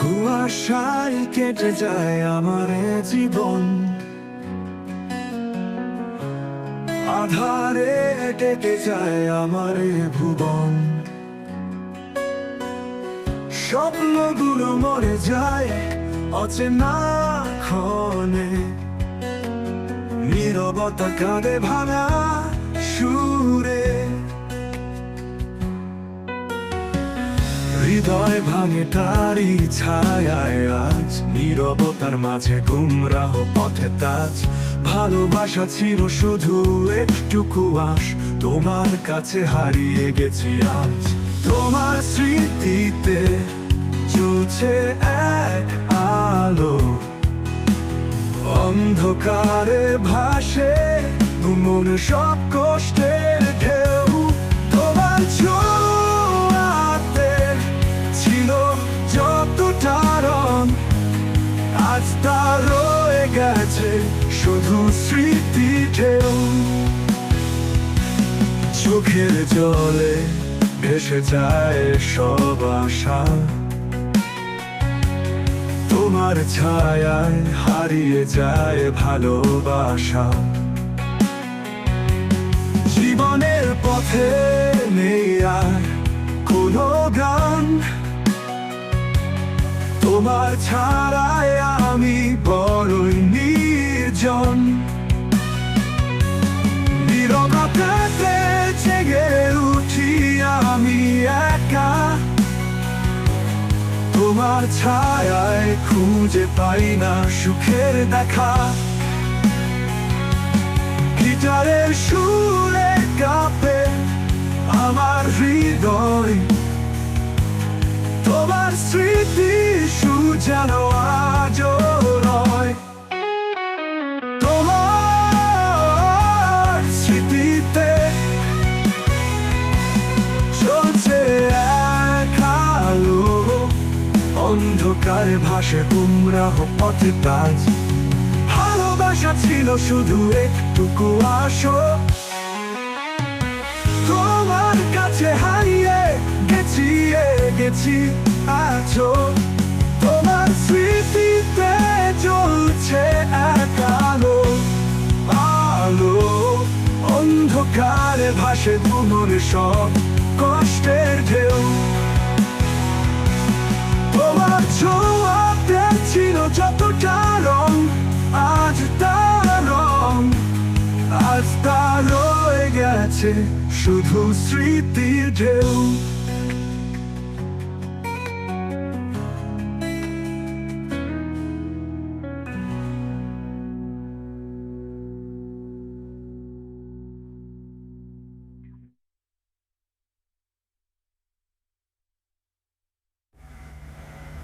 কুয়াশায় কেটে যায় আমার জীবন। আধারে কেটে যায় আমার ভুবন। স্বপ্নগুলো মরে যায় অচেনা ক্ষণে। নীরবতা কাঁদে ভাঙা সুরে হৃদয় ভাঙে তারি ছায়ায় আজ। নীরবতার মাঝে গুমরাহ পথে তাজ। ভালোবাসা ছিল শুধু একটু কুয়াশ তোমার কাছে হারিয়ে গেছি আজ। তোমার স্মৃতিতে চলছে এক আলো। অন্ধকারে ভাসে মন সব কষ্টের স্মৃতি ঢেউ। চোখের জলে ভেসে যায় সব আশা। তোমার ছায়ায় হারিয়ে যায় ভালোবাসা। জীবনের পথে নেই আর কোনো গান। তোমার ছাড়ায় আমি বড়ই নির্জন। তোমার ছায়ায় খুঁজে পাই না সুখের দেখা। গিটারের সুরে কাঁপে আমার হৃদয়। তোমার স্মৃতি সুজানো আজ অন্ধকারে ভাসে গুমরাহ পথে তাজ। ভালোবাসা ছিল শুধু একটুকু আসো। তোমার কাছে হারিয়ে গেছি গেছি, আছো। তোমার স্মৃতিতে চলছে এক আলো। আলো, অন্ধকারে ভাসে দুমন সব গেছে শুধু স্মৃতির ঢেউ।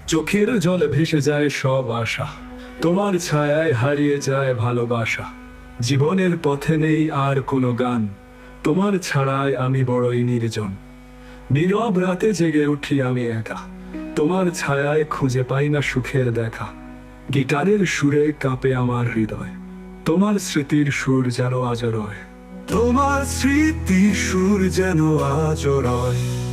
চোখের জলে ভেসে যায় সব আশা। তোমার ছায়ায় হারিয়ে যায় ভালোবাসা। জীবনের পথে নেই আর কোনো গান। তোমার ছাড়াই আমি বড়ই নির্জন। নীরব রাতে জেগে উঠি আমি একা। তোমার ছায়ায় খুঁজে পাই না সুখের দেখা। গিটারের সুরে কাঁপে আমার হৃদয়। তোমার স্মৃতির সুর যেন আজরয় তোমার স্মৃতি সুর যেন আজ রয়।